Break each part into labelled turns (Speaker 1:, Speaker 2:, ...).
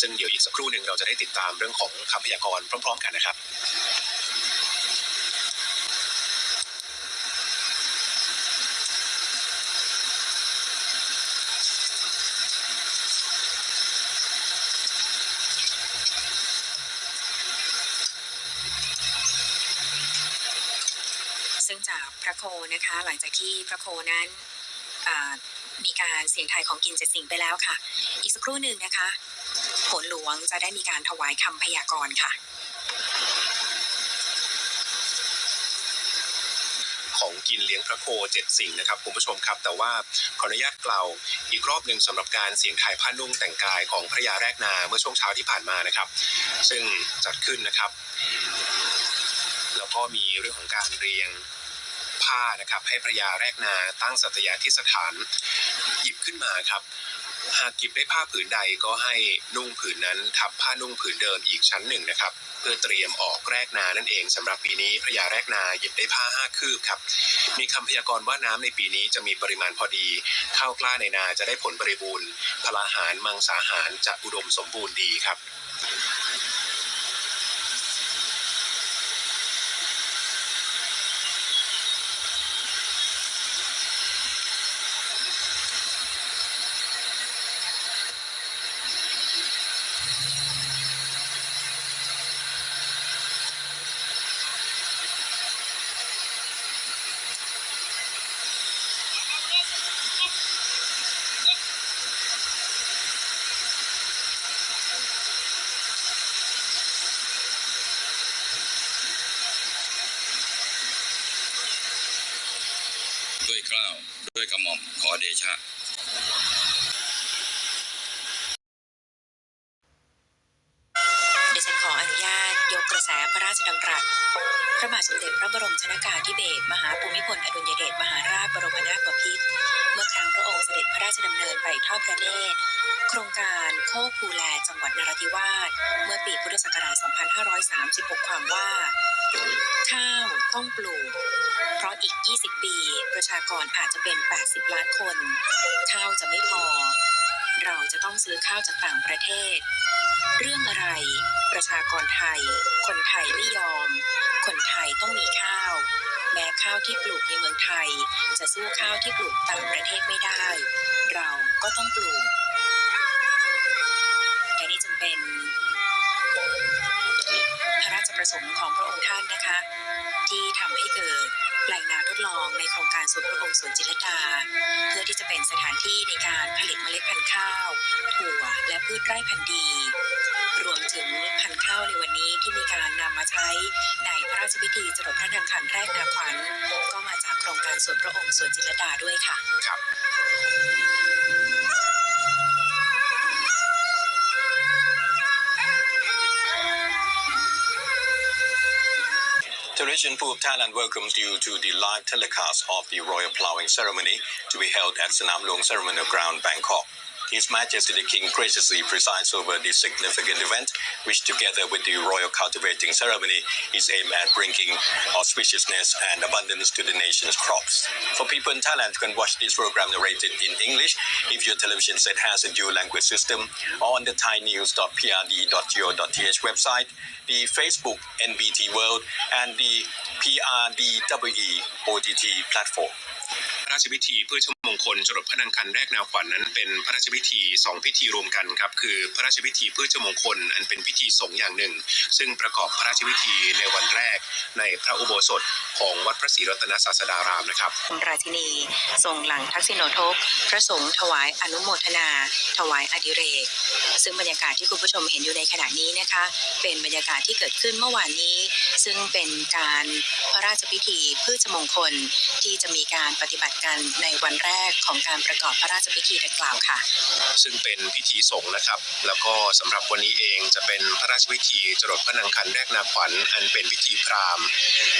Speaker 1: ซึ่งเดี๋ยวอีกสักครู่หนึ่งเราจะได้ติดตามเรื่องของคำพยากรณ์พร้อม ๆ กันนะครับ
Speaker 2: ซึ่งจากพระโคนะคะหลังจากที่พระโคนั้นมีการเสียงไทายของกินเจ็ดสิ่งไปแล้วค่ะ อีกสักครู่หนึ่งนะคะ ผลหลวงจะได้มีการถวายคำพยากรณ์ค่ะ
Speaker 1: ของกินเลี้ยงพระโคเจ็ดสิ่งนะครับคุณผู้ชมครับ แต่ว่าขออนุญาตกล่าวอีกรอบหนึ่งสำหรับการเสียงทายผ้านุ่งแต่งกายของพระยาแรกนาเมื่อช่วงเช้าที่ผ่านมานะครับ ซึ่งจัดขึ้นนะครับ แล้วก็มีเรื่องของการเรียงผ้านะครับให้พระยาแรกนาตั้งสัตยาธิสถานหยิบขึ้นมาครับ หากกิบได้ผ้าผืนใดก็ให้นุ่งผืนนั้นทับผ้านุ่งผืนเดิมอีกชั้นหนึ่งนะครับ เพื่อเตรียมออกแรกนานั่นเองสำหรับปีนี้พระยาแรกนาหยิบได้ผ้าห้าคืบครับ มีคำพยากรณ์ว่าน้ำในปีนี้จะมีปริมาณพอดี ข้าวกล้าในนาจะได้ผลบริบูรณ์พลาหารมังสาหารจะอุดมสมบูรณ์ดีครับ
Speaker 3: กล้าวด้วยกระหม่อมขอเดชะ
Speaker 2: ดิฉันขออนุญาตยกก ระแสพระราชดำรัส พระบาทสมเด็จพระบรมชนากาธิเบศรมหาภูมิพลอดุลยเดชมหาราชบรมนาถบพิตรเมื่อครั้งพระองค์เสด็จพระราชดำเนินไปทอดพระเนตร โครงการโคกภูแลจังหวัดนราธิวาส เมื่อปีพุทธศักราช 2536 ความว่า ข้าวต้องปลูก เพราะอีก 20 ปี ประชากรอาจจะเป็น 80 ล้านคน ข้าวจะไม่พอ เราจะต้องซื้อข้าวจากต่างประเทศ เรื่องอะไร ประชากรไทย คนไทยไม่ยอม คนไทยต้องมีข้าว แม้ข้าวที่ปลูกในเมืองไทย จะสู้ข้าวที่ปลูกต่างประเทศไม่ได้ เราก็ต้องปลูกและนี่จึงเป็นพระราชประสงค์ของพระองค์ท่านนะคะ ที่ทำ ลองในโครงการสวนพระองค์สวนจิตรดา เพื่อที่จะเป็นสถานที่ในการผลิตเมล็ดพันธุ์ข้าว ถั่ว และพืชไร่พันธุ์ดี รวมถึงพันธุ์ข้าวในวันนี้ที่มีการนำมาใช้ในพระราชพิธีจรดพระนางคันแรกนาขวัญก็มาจากโครงการสวนพระองค์สวนจิตรดาด้วยค่ะ
Speaker 1: ครับ
Speaker 4: Television Pool of Thailand welcomes you to the live telecast of the royal plowing ceremony to be held at Sanam Luang Ceremonial Ground, Bangkok. His Majesty the King graciously presides over this significant event, which together with the royal cultivating ceremony is aimed at bringing auspiciousness and abundance to the nation's crops. For people in Thailand who can watch this program narrated in English, if your television set has a dual language system, or on the thainews.prd.go.th website, the Facebook NBT World, and the PRDWE OTT platform.
Speaker 1: พระราชพิธีเพื่อชมมง คลจรดพระนางคันแรกนาขวัญนั้นเป็นพระราชพิธีสองพิธีรวมกันครับคือพระราชพิธีเพื่อชมมงคลอันเป็นพิธีสงฆ์อย่างหนึ่ง ซึ่งประกอบพระราชพิธีในวันแรกในพระอุโบสถของวัดพระศรีรัตนศาสดารามนะครับ
Speaker 2: ราชินีทรงหลังทักษิโนทกพระสงฆ์ถวายอนุโมทนา ถวายอดิเรก ซึ่งบรรยากาศที่คุณผู้ชมเห็นอยู่ในขณะนี้นะคะ เป็นบรรยากาศที่เกิดขึ้นเมื่อวานนี้ ซึ่งเป็นการพระราชพิธีพืชมงคลที่จะมีการปฏิบัติกันในวันแรกของการประกอบพระราชพิธีดังกล่าวค่ะ
Speaker 1: ซึ่งเป็นพิธีสงฆ์นะครับ แล้วก็สำหรับวันนี้เองจะเป็นพระราชพิธีจรดพระนางคันแรกนาขวัญอันเป็นพิธีพราหมณ์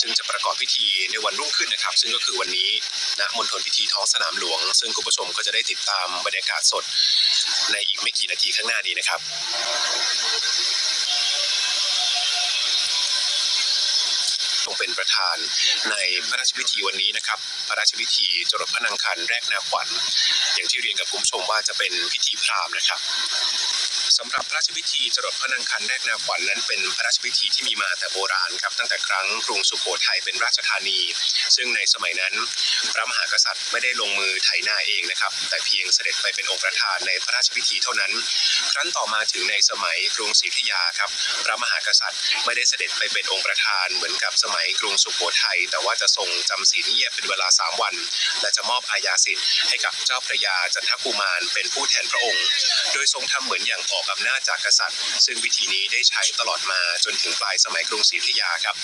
Speaker 1: ซึ่งจะประกอบพิธีในวันรุ่งขึ้นนะครับ ซึ่งก็คือวันนี้ณมณฑลพิธีท้องสนามหลวง ซึ่งคุณผู้ชมก็จะได้ติดตามบรรยากาศสดในอีกไม่กี่นาทีข้างหน้านี้นะครับ
Speaker 4: ท
Speaker 1: รงเป็นประธาน ในพระราชพิธีวันนี้นะครับ พระราชพิธีจรดพระนางคันแรกนาขวัญอย่างที่เรียนกับคุณผู้ชมว่าจะเป็นพิธีพราหมณ์นะครับ สำหรับพระราชพิธีจรดพระนางคันแรกนาขวัญนั้นเป็นพระราชพิธีที่มีมาแต่โบราณครับตั้งแต่ครั้งกรุงสุโขทัยเป็นราชธานี ซึ่งในสมัยนั้นพระมหากษัตริย์ไม่ได้ลงมือไถนาเองนะครับ แต่เพียงเสด็จไปเป็นองค์ประธานในพระราชพิธีเท่านั้น ครั้นต่อมาถึงในสมัยกรุงศรีอยุธยาครับพระมหากษัตริย์ไม่ได้เสด็จไปเป็นองค์ประธานเหมือนกับสมัยกรุงสุโขทัยแต่ว่าจะทรงจำศีลเงียบเป็นเวลา 3 วัน และจะมอบอาญาสิทธิ์ให้กับเจ้าพระยาจันทกุมารเป็นผู้แทนพระองค์ โดยทรงทำเหมือนอย่างออกอำนาจจากกษัตริย์ ซึ่งวิธีนี้ได้ใช้ตลอดมาจนถึงปลายสมัยกรุงศรีอยุธยาครับ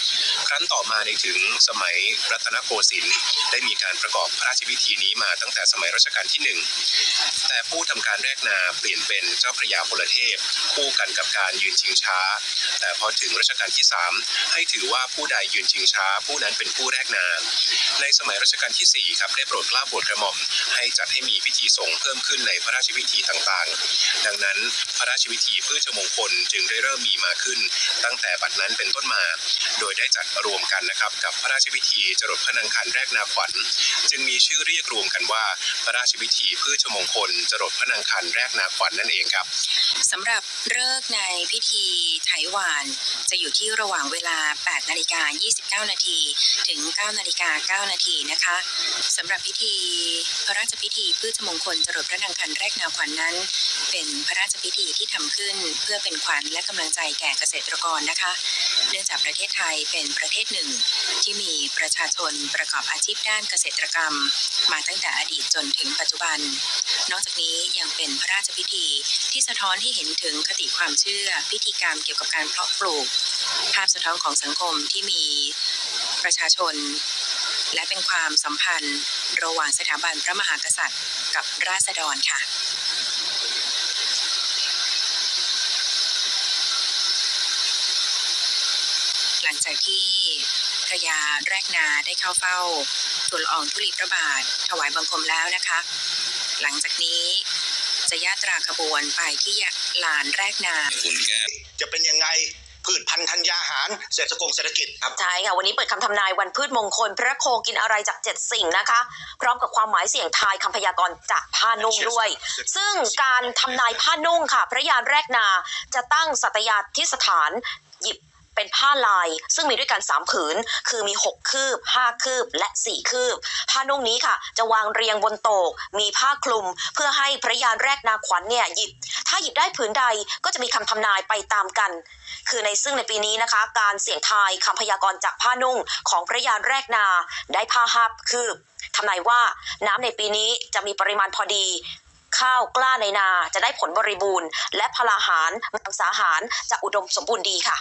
Speaker 1: ครั้นต่อมาในถึงสมัยรัตนโกสินทร์ได้มีการประกอบพระราชพิธีนี้มาตั้งแต่สมัยรัชกาลที่หนึ่งแต่ผู้ทำการแรกนาเปลี่ยนเป็นเจ้าพระยาพลเทพ คู่กันกับการยืนชิงช้า แต่พอถึงรัชกาลที่ 3 ให้ถือว่าผู้ใดยืนชิงช้า ผู้นั้นเป็นผู้แรกนาในสมัยรัชกาลที่4ครับได้โปรดเกล้าโปรดกระหม่อมให้จัดให้มีพิธีสงฆ์เพิ่มขึ้นในพระราชพิธีต่างๆ ดังนั้นพระราชพิธีพืชมงคลจึงได้เริ่มมีมาขึ้น ตั้งแต่บัดนั้นเป็นต้นมา โดยได้จัดรวมกันนะครับกับพระราชพิธีจรดพระนางคันแรกนาขวัญ จึงมีชื่อเรียกรวมกันว่า พระราชพิธีพืชมงคลจรดพระนางคันแรกนาขวัญนั่นเองครับ
Speaker 2: สำหรับเลิกษ์ในพิธีไถหวาน จะอยู่ที่ระหว่างเวลา 8 นาฬิกา 29 นาที ถึง 9 นาฬิกา 9 นาทีนะคะสำหรับพิธีพระราชพิธีพืชมงคลจรดพระนางคันแรกนาขวัญนนั้น เป็นพระราชพิธีที่ทำขึ้นเพื่อเป็นขวัญและกำลังใจแก่เกษตรกรนะคะ เนื่องจากประเทศไทยเป็นประเทศหนึ่ง ที่มีประชาชนประกอบอาชีพด้านเกษตรกรรม มาตั้งแต่อดีตจนถึงปัจจุบัน นอกจากนี้ยังเป็นพระราชพิธีที่สะท้อนให้เห็นถึงคติความเชื่อพิธีกรรมเกี่ยวกับการเพาะปลูก ภาพสะท้อนของสังคมที่มีประชาชน และเป็นความสัมพันธ์ ระหว่างสถาบันพระมหากษัตริย์กับราษฎรค่ะ ลังจากที่พระยาแรกนาได้เข้าเฝ้าทูลละอองธุลีพระบาท ถวายบังคมแล้วนะคะ หลังจากนี้จะยาตราขบวนไปที่ลานแรกนา
Speaker 3: คุณแก้ว
Speaker 5: จะเป็นยังไงพืชพันธุ์ธัญญาหารเศรษฐกงเศรษฐกิจครับ
Speaker 6: ใช่ค่ะ วันนี้เปิดคำทำนายวันพืชมงคล พระโคกินอะไรจากเจ็ดสิ่งนะคะ พร้อมกับความหมายเสี่ยงทายคำพยากรณ์จากผ้านุ่งด้วย ซึ่งการทำนายผ้านุ่งค่ะ พระยานแรกนาจะตั้งสัตยาธิสถานหยิบ เป็นผ้าลาย ซึ่งมีด้วยกัน 3 ผืน คือมี 6 คืบ 5 คืบ และ 4 คืบ ผ้านุ่งนี้ค่ะ จะวางเรียงบนโตก มีผ้าคลุม เพื่อให้พระยานแรกนาขวัญเนี่ยหยิบ ถ้าหยิบได้ผืนใดก็จะมีคำทำนายไปตามกัน คือในซึ่งในปีนี้นะคะ การเสี่ยงทายคำพยากรณ์จากผ้านุ่งของพระยานแรกนาได้ผ้าหับคืบทำนายว่าน้ำในปีนี้จะมีปริมาณพอดีข้าวกล้าในนาจะได้ผลบริบูรณ์ และพลาหารมังสาหารจะอุดมสมบูรณ์ดีค่ะ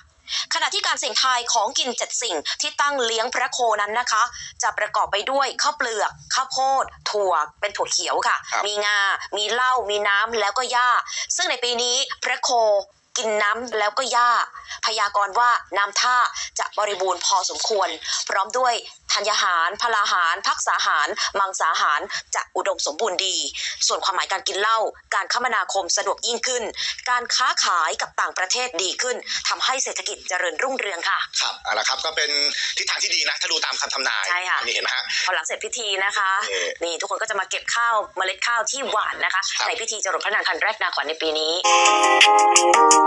Speaker 6: ขณะที่การเสี่ยงทายของกินเจ็ดสิ่งที่ตั้งเลี้ยงพระโคนั้นนะคะ จะประกอบไปด้วยข้าวเปลือกข้าวโพดถั่วเป็นถั่วเขียวค่ะ
Speaker 5: ครับ
Speaker 6: มีงา มีเหล้ามีน้ำแล้วก็หญ้า ซึ่งในปีนี้พระโค กินน้ำแล้วก็หญ้า พยากรณ์ว่าน้ำท่าจะบริบูรณ์พอสมควร พร้อมด้วยธัญญาหารพลาหาร พักษาหาร มังสาหารจะอุดมสมบูรณ์ดี ส่วนความหมายการกินเหล้า การคมนาคมสะดวกยิ่งขึ้น การค้าขายกับต่างประเทศดีขึ้นทำให้เศรษฐกิจเจริญรุ่งเรืองค่ะ
Speaker 5: ครับเอาละครับก็เป็นทิศทางที่ดีนะ ถ้าดูตามคำทำนาย
Speaker 6: ใช่ค่ะ
Speaker 5: อันนี่เห็นไหมฮะ
Speaker 6: พอหลังเสร็จพิธีนะคะ
Speaker 5: เอ่อ
Speaker 6: นี่ทุกคนก็จะมาเก็บข้าวเมล็ดข้าวที่หวานนะคะ
Speaker 5: ครับ
Speaker 6: ในพิธีจรดพระนางคันแรกนาขวัญในปีนี้